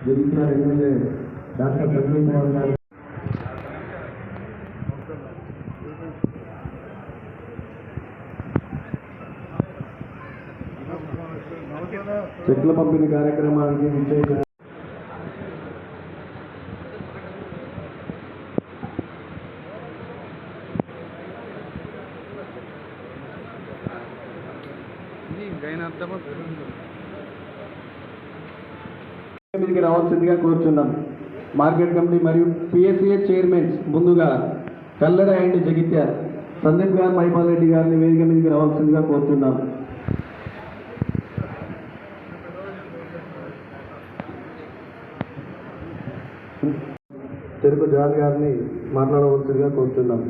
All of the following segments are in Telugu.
జగిత్యాల ఎమ్మెల్యే డాక్టర్ ప్రవీణ్ కుమార్ గారు చెట్ల పంపిణీ కార్యక్రమానికి విజయ మీదకి రావాల్సిందిగా కోరుచున్నాం. మార్కెట్ కమిటీ మరియు పిఎస్సిఏ చైర్మన్స్ ముందుగా కల్లెడ అండ్ జగిత్య సందీప్ గారు మహిపాల్ రెడ్డి గారిని వేదిక మీదకి రావాల్సిందిగా కోరుతున్నాం తెలుగు జాన్ గారిని మాట్లాడవలసిందిగా కోరుతున్నాం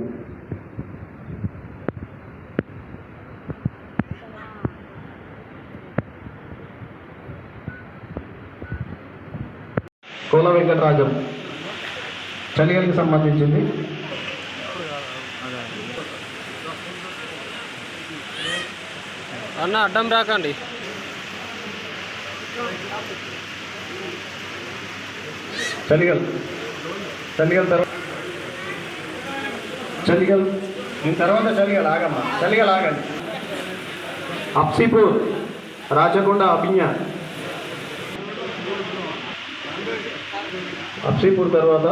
కోల వెంకటరాజం. చలిగలికి సంబంధించింది. అన్న అడ్డం రాకండి. చలిగల్ చలిగల్ తర్వాత చలిగల్ దీని తర్వాత చలిగల్ ఆగమ్మా. చలిగల్ ఆగండి. అప్సిపూర్ రాచకొండ అభిజ్ఞ అప్సిపూర్ తర్వాత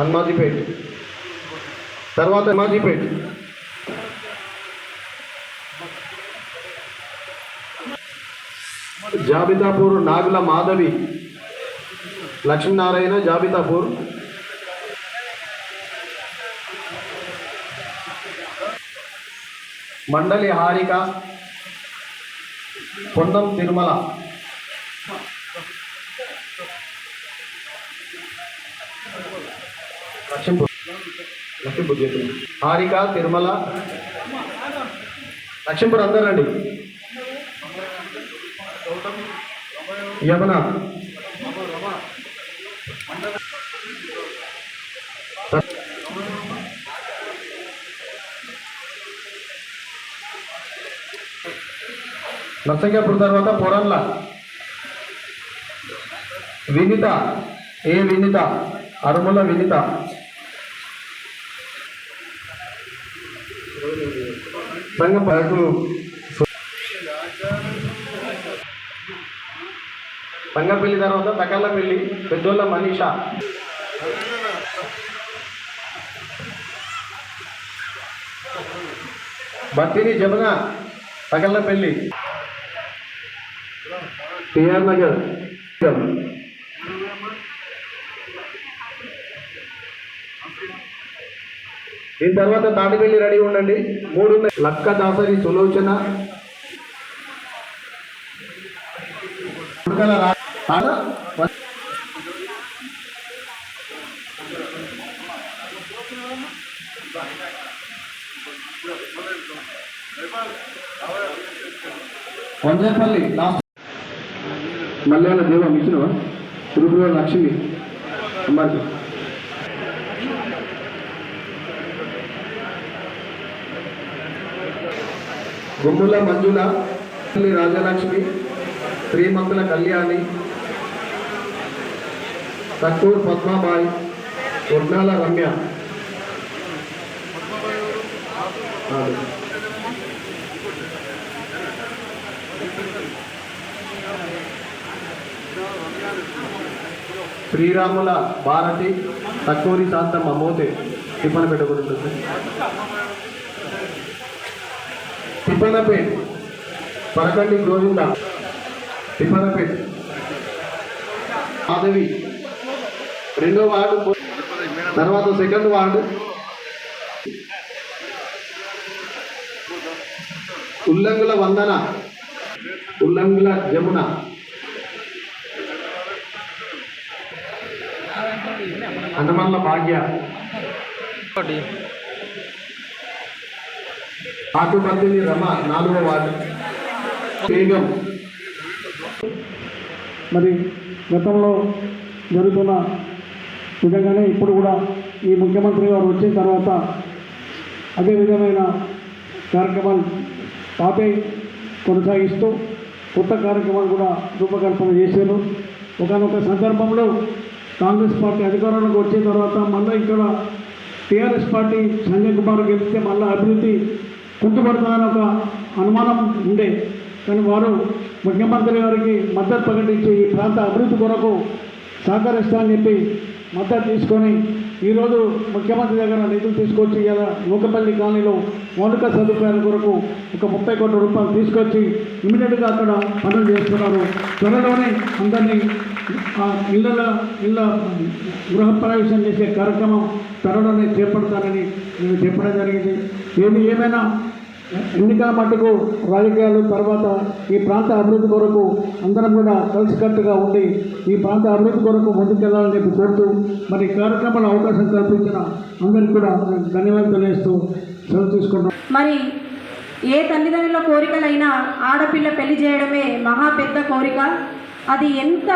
హన్మాజీపేట్. తర్వాత హన్మాజీపేట్. జాబితాపూర్ నాగుల మాధవి. లక్ష్మీనారాయణ జాబితాపూర్. మండలి హారిక. పొన్నం తిరుమల. లక్ష్మీపూర్ లక్ష్మీపూర్ చెప్పింది హారిక తిరుమల. లక్ష్మీపూర్ అందరండి యమున. నర్సింగాపూర్ తర్వాత పొరన్ల వినిత. ఏ వినిత? అరుముల వినిత. సంఘం పరకు సంగపల్లి తర్వాత Takallapalli Peddolla Manisha. Battini Jamuna Takallapalli T R Nagar. దీని తర్వాత తాటిపల్లి రెడీ ఉండండి. మూడు లక్క దాసరి సులోచన. ఉడకల మల్లెల ఆడ? వంజపల్లి లాస్ట్. దేవ మిషన్ తిరుపతిలో లక్ష్మి. అమ్మాజీ గుమ్ముల మంజుల రాజలక్ష్మి శ్రీమంతుల కళ్యాణి తక్కువ పద్మాబాయి ఉడ్నాల రమ్య. శ్రీరాముల భారతి తక్కువరి శాంతం అమ్మోతే టిఫన్ పెట్టకూడదు తిప్పనపేట్ పరకండి గోవింద. తిప్పనపేట్ మాధవి. రెండో వార్డు తర్వాత సెకండ్ వార్డు. ఉల్లంగుల వందన. ఉల్లంగుల జమున. అండమల్ల భాగ్య. ఒకటి రమ నాలుగో వార్డు. వేగం మరి గతంలో జరుగుతున్న విధంగానే ఇప్పుడు కూడా ఈ ముఖ్యమంత్రి గారు వచ్చిన తర్వాత అదే విధమైన కార్యక్రమాలు పాపే కొనసాగిస్తూ కొత్త కార్యక్రమాలు కూడా రూపకల్పన చేశారు. ఒకనొక సందర్భంలో కాంగ్రెస్ పార్టీ అధికారంలోకి వచ్చిన తర్వాత మళ్ళీ ఇక్కడ టీఆర్ఎస్ పార్టీ సంజయ్ కుమార్ గెలిస్తే మళ్ళీ అభివృద్ధి కుంటుపడుతుందని ఒక అనుమానం ఉండే. కానీ వారు ముఖ్యమంత్రి గారికి మద్దతు ప్రకటించి ఈ ప్రాంత అభివృద్ధి కొరకు సహకరిస్తామని చెప్పి మద్దతు తీసుకొని ఈరోజు ముఖ్యమంత్రి దగ్గర నిధులు తీసుకొచ్చి ఇలా నూకపల్లి కాలనీలో మౌలిక సదుపాయాల కొరకు ఒక ముప్పై కోట్ల రూపాయలు తీసుకొచ్చి ఇమీడియట్గా అక్కడ పనులు చేస్తున్నారు. త్వరలోనే అందరినీ ఆ ఇళ్ళ ఇళ్ళ గృహప్రవేశం చేసే కార్యక్రమం త్వరలోనే చేపడతానని నేను చెప్పడం జరిగింది. ఏది ఏమైనా ఎన్నికల మట్టుకు రాజకీయాలు తర్వాత ఈ ప్రాంత అభివృద్ధి కొరకు అందరం కూడా కలిసికట్టుగా ఉండి ఈ ప్రాంత అభివృద్ధి కొరకు ముందుకెళ్ళాలని చెప్పి కోరుతూ మరి కార్యక్రమాల అవకాశం కల్పించిన అందరికీ కూడా ధన్యవాదాలు తెలియజేస్తూ సెలవు తీసుకుంటాం మరి ఏ తల్లిదండ్రుల కోరికలైనా ఆడపిల్ల పెళ్ళి చేయడమే మహా పెద్ద కోరిక. అది ఎంత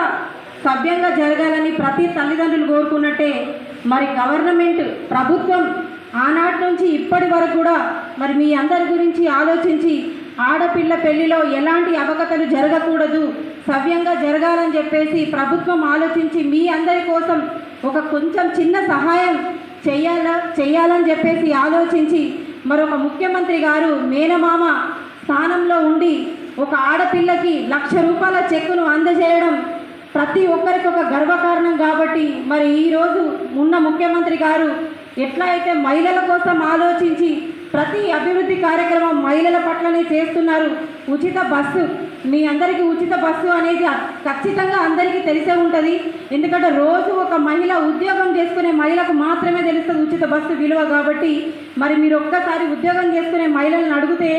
సభ్యంగా జరగాలని ప్రతి తల్లిదండ్రులు కోరుకున్నట్టే మరి గవర్నమెంట్ ప్రభుత్వం ఆనాటి నుంచి ఇప్పటి వరకు కూడా మరి మీ అందరి గురించి ఆలోచించి ఆడపిల్ల పెళ్ళిలో ఎలాంటి అవకతలు జరగకూడదు సవ్యంగా జరగాలని చెప్పేసి ప్రభుత్వం ఆలోచించి మీ అందరి కోసం ఒక కొంచెం చిన్న సహాయం చేయాల చెయ్యాలని చెప్పేసి ఆలోచించి మరొక ముఖ్యమంత్రి గారు మేనమామ స్థానంలో ఉండి ఒక ఆడపిల్లకి లక్ష రూపాయల చెక్కును అందజేయడం ప్రతి ఒక్కరికి ఒక గర్వకారణం కాబట్టి మరి ఈరోజు ఉన్న ముఖ్యమంత్రి గారు ఎట్లా అయితే మహిళల కోసం ఆలోచించి ప్రతి అభివృద్ధి కార్యక్రమం మహిళల పట్లనే చేస్తున్నారు. ఉచిత బస్సు మీ అందరికీ ఉచిత బస్సు అనేది ఖచ్చితంగా అందరికీ తెలిసే ఉంటుంది. ఎందుకంటే రోజు ఒక మహిళ ఉద్యోగం చేసుకునే మహిళకు మాత్రమే తెలుస్తుంది ఉచిత బస్సు విలువ కాబట్టి మరి మీరు ఒక్కసారి ఉద్యోగం చేసుకునే మహిళలను అడిగితే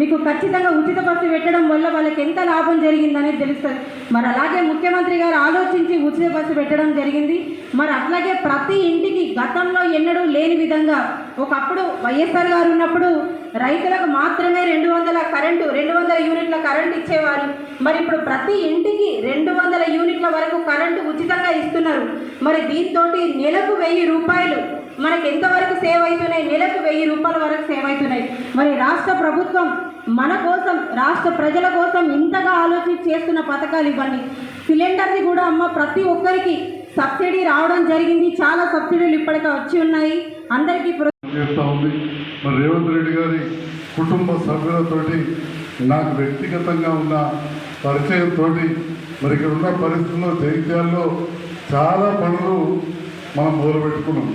మీకు ఖచ్చితంగా ఉచిత బస్సు పెట్టడం వల్ల వాళ్ళకి ఎంత లాభం జరిగిందనేది తెలుస్తుంది. మరి అలాగే ముఖ్యమంత్రి గారు ఆలోచించి ఉచిత బస్సు పెట్టడం జరిగింది. మరి అట్లాగే ప్రతి ఇంటికి గతంలో ఎన్నడూ లేని విధంగా ఒకప్పుడు వైఎస్ఆర్ గారు ఉన్నప్పుడు రైతులకు మాత్రమే రెండు వందల కరెంటు రెండు వందల యూనిట్ల కరెంటు ఇచ్చేవారు. మరి ఇప్పుడు ప్రతి ఇంటికి రెండు వందల యూనిట్ల వరకు కరెంటు ఉచితంగా ఇస్తున్నారు. మరి దీంతో నెలకు వెయ్యి రూపాయలు మనకి ఎంతవరకు సేవ్ అవుతున్నాయి? నెలకు వెయ్యి రూపాయల వరకు సేవ్ అవుతున్నాయి. మరి రాష్ట్ర ప్రభుత్వం మన కోసం రాష్ట్ర ప్రజల కోసం ఇంతగా ఆలోచించి చేస్తున్న పథకాలు ఇవన్నీ సిలిండర్ని కూడా అమ్మ ప్రతి ఒక్కరికి సబ్సిడీ రావడం జరిగింది. చాలా సబ్సిడీలు ఇప్పటికే వచ్చి ఉన్నాయి. అందరికీ చేస్తూ ఉంది? మరి రేవంత్ రెడ్డి గారి కుటుంబ సభ్యులతోటి నాకు వ్యక్తిగతంగా ఉన్న పరిచయంతో మరి ఇక్కడ ఉన్న పరిస్థితుల్లో జైత్యాల్లో చాలా పనులు మనం మొదలుపెట్టుకున్నాం.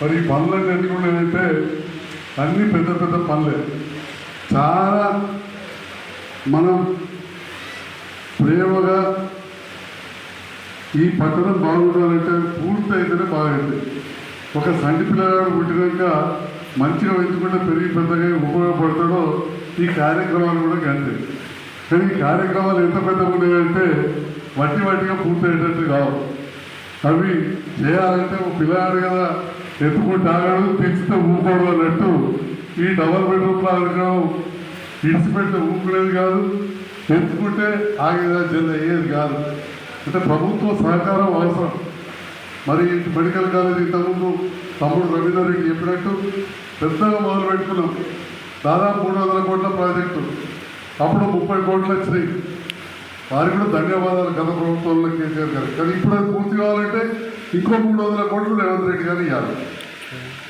మరి ఈ పనులన్నీ ఎట్లున్నాయంటే అన్ని పెద్ద పెద్ద పనులే. చాలా మనం ప్రేమగా ఈ పట్టణం బాగుండాలంటే పూర్తి అయితేనే బాగుంది ఒక సంటి పిల్లగాడు పుట్టినాక మంచిగా పెంచుకుంటే పెరిగి పెద్దగా ఉపయోగపడతాడో ఈ కార్యక్రమాలు కూడా కంటే కానీ ఈ కార్యక్రమాలు ఎంత పెద్దగా ఉన్నాయంటే వట్టి వట్టిగా పూర్తయ్యేటట్టు కావు. అవి చేయాలంటే ఒక పిల్లగాడు కదా ఎత్తుకుంటే ఆగాడు తెచ్చితే ఊపకూడదు అన్నట్టు ఈ డబల్ బెడ్రూమ్ ప్రాంతం ఇడిచిపెడితే ఊపుకునేది కాదు ఎత్తుకుంటే ఆగేదా జల్ అయ్యేది కాదు. అంటే ప్రభుత్వ సహకారం అవసరం. మరి మెడికల్ కాలేజ్ ఇంతకుముందు తమ్ముడు రవీందర్ రెడ్డి చెప్పినట్టు పెద్దగా మొదలు పెట్టుకున్నాం. దాదాపు మూడు వందల కోట్ల ప్రాజెక్టు. అప్పుడు ముప్పై కోట్లు వచ్చినాయి. వారికి కూడా ధన్యవాదాలు గత ప్రభుత్వంలో కేసీఆర్ గారు కానీ ఇప్పుడు అది పూర్తి కావాలంటే ఇంకో మూడు వందల కోట్లు రేవంత్ రెడ్డి గారు ఇవ్వాలి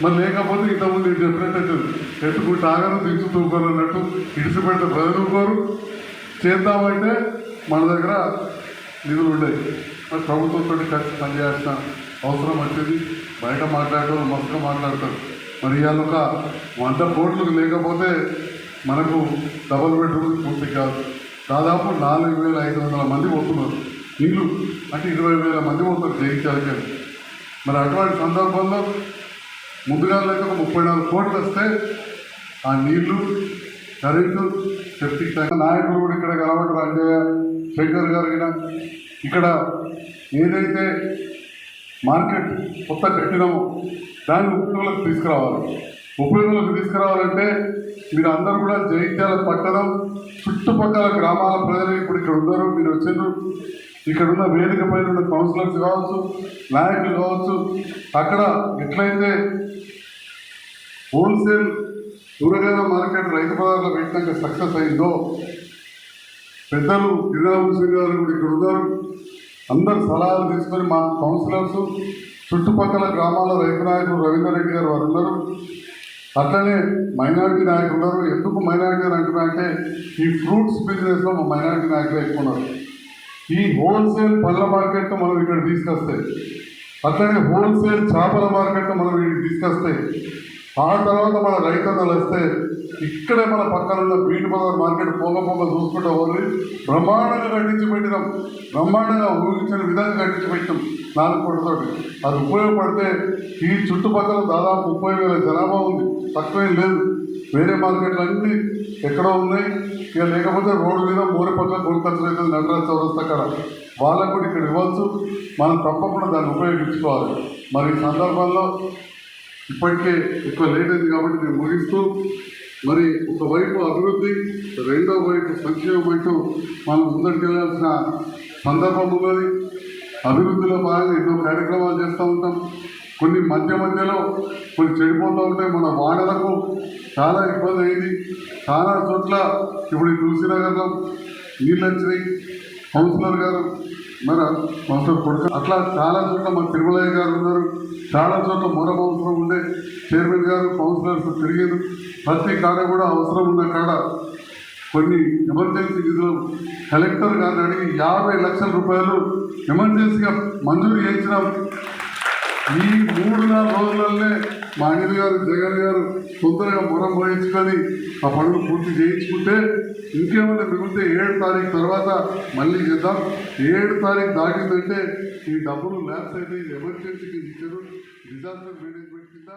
మరి లేకపోతే ఇంతకుముందు నేను చెప్పినట్టు ఎత్తుకుంటే ఆగరు దించు తూకోరు అన్నట్టు ఇడిచిపెడితే ప్రజలు చేద్దామంటే మన దగ్గర నిధులు ఉండేవి. మరి ప్రభుత్వంతో కలిసి పనిచేయాల్సిన అవసరం వచ్చేది. బయట మాట్లాడటం మస్తుగా మాట్లాడతారు. మరి ఇవాళ ఒక వంద కోట్లు లేకపోతే మనకు డబల్ బెడ్రూమ్ పూర్తి కాదు. దాదాపు నాలుగు వేల ఐదు వందల మంది పోతున్నారు. ఇల్లు అంటే ఇరవై వేల మంది ఒకరు జయించాలి మరి అటువంటి సందర్భంలో ముందుగా అయితే ఒక ముప్పై నాలుగు కోట్లు వస్తే ఆ నీళ్ళు కరెంటు సెప్టిక్ ట్యాంక్ నాయకులు కూడా ఇక్కడ కలవడం రాజయ్య శంకర్ గారు ఇక్కడ ఏదైతే మార్కెట్ కొత్త కట్టినామో దాన్ని ఉద్యోగులకు తీసుకురావాలి. ఉపయోగంలోకి తీసుకురావాలంటే మీరు అందరూ కూడా జైత్యాల పట్టణం చుట్టుపక్కల గ్రామాల ప్రజలు ఇప్పుడు ఇక్కడ ఉన్నారు మీరు వచ్చిండ్రు. ఇక్కడ ఉన్న వేదిక పైన ఉన్న కౌన్సిలర్స్ కావచ్చు నాయకులు కావచ్చు అక్కడ ఎట్లయితే హోల్సేల్ కూరగాయల మార్కెట్ రైతు బజార్లో పెట్టినాక సక్సెస్ అయిందో పెద్దలు గిరిరామ గారు కూడా ఇక్కడ ఉన్నారు. అందరు సలహాలు తీసుకొని మా కౌన్సిలర్స్ చుట్టుపక్కల గ్రామాల రైతు నాయకులు రవీందర్ రెడ్డి గారు వారందరూ అట్లనే మైనారిటీ నాయకులు ఉన్నారు. ఎందుకు మైనారిటీ నాయకులు అంటే ఈ ఫ్రూట్స్ బిజినెస్లో మా మైనారిటీ నాయకులు ఎక్కువ ఉన్నారు. ఈ హోల్సేల్ పళ్ళ మార్కెట్ మనం ఇక్కడ తీసుకొస్తే అట్లనే హోల్సేల్ చేపల మార్కెట్ మనం ఇక్కడ తీసుకొస్తే ఆ తర్వాత మన రైతన్నలు వస్తే ఇక్కడే మన పక్కన ఉన్న బీట్ బజార్ మార్కెట్ పొంగ పొంగ చూసుకుంటే పోయి బ్రహ్మాండంగా కట్టించి పెట్టినాం. బ్రహ్మాండంగా ఊహించిన విధంగా కట్టించి పెట్టినాం నాలుగు కోట్లతోటి. అది ఉపయోగపడితే ఈ చుట్టుపక్కల దాదాపు ముప్పై వేల జనాభా ఉంది. తక్కువేం లేదు. వేరే మార్కెట్లు అన్నీ ఎక్కడో ఉన్నాయి. ఇక లేకపోతే రోడ్డు మీద మూడు పక్కల కొనుకొచ్చు అవుతుంది నటరాజ్ చౌరస్తా అక్కడ వాళ్ళకు కూడా ఇక్కడ ఇవ్వచ్చు. మనం తప్పకుండా దాన్ని ఉపయోగించుకోవాలి. మరి ఈ సందర్భంలో ఇప్పటికే ఎక్కువ లేట్ అయింది కాబట్టి నేను ముగిస్తూ మరి ఒకవైపు అభివృద్ధి రెండో వైపు సంక్షేమం అంటూ మనం ముందటికెళ్ళాల్సిన సందర్భం ఉన్నది. అభివృద్ధిలో భాగంగా ఎన్నో కార్యక్రమాలు చేస్తూ ఉంటాం. కొన్ని మధ్య మధ్యలో కొన్ని చెడిపోతూ ఉంటాయి. మన వాడలకు చాలా ఇబ్బంది అయింది. చాలా చోట్ల ఇప్పుడు ఈ తులసినగర్లో నీళ్ళు వచ్చినాయి. కౌన్సిలర్ గారు మన కౌన్సిలర్ కొడుకు అట్లా చాలా చోట్ల మన తిరుమలయ్య గారు ఉన్నారు. చాలా చోట్ల మొరం అవసరం ఉండే చైర్మన్ గారు కౌన్సిలర్స్ తిరిగారు. ప్రతి కాడ కూడా అవసరం ఉన్న కాడ కొన్ని ఎమర్జెన్సీ నిధులు కలెక్టర్ గారిని అడిగి యాభై లక్షల రూపాయలు ఎమర్జెన్సీగా మంజూరు చేయించినాం. ఈ మూడు నాలుగు రోజులనే మా అనిల్ గారు జగన్ గారు తొందరగా మొరం పోయించుకొని ఆ పనులు పూర్తి చేయించుకుంటే ఇంకేమైనా మిగిలితే ఏడు తారీఖు తర్వాత మళ్ళీ చేద్దాం. ఏడు తారీఖు దాటిందంటే ఈ డబ్బులు ల్యాబ్స్ అయితే ఎమర్జెన్సీకి ఇచ్చారు. డిజాస్టర్ మేనేజ్మెంట్ కింద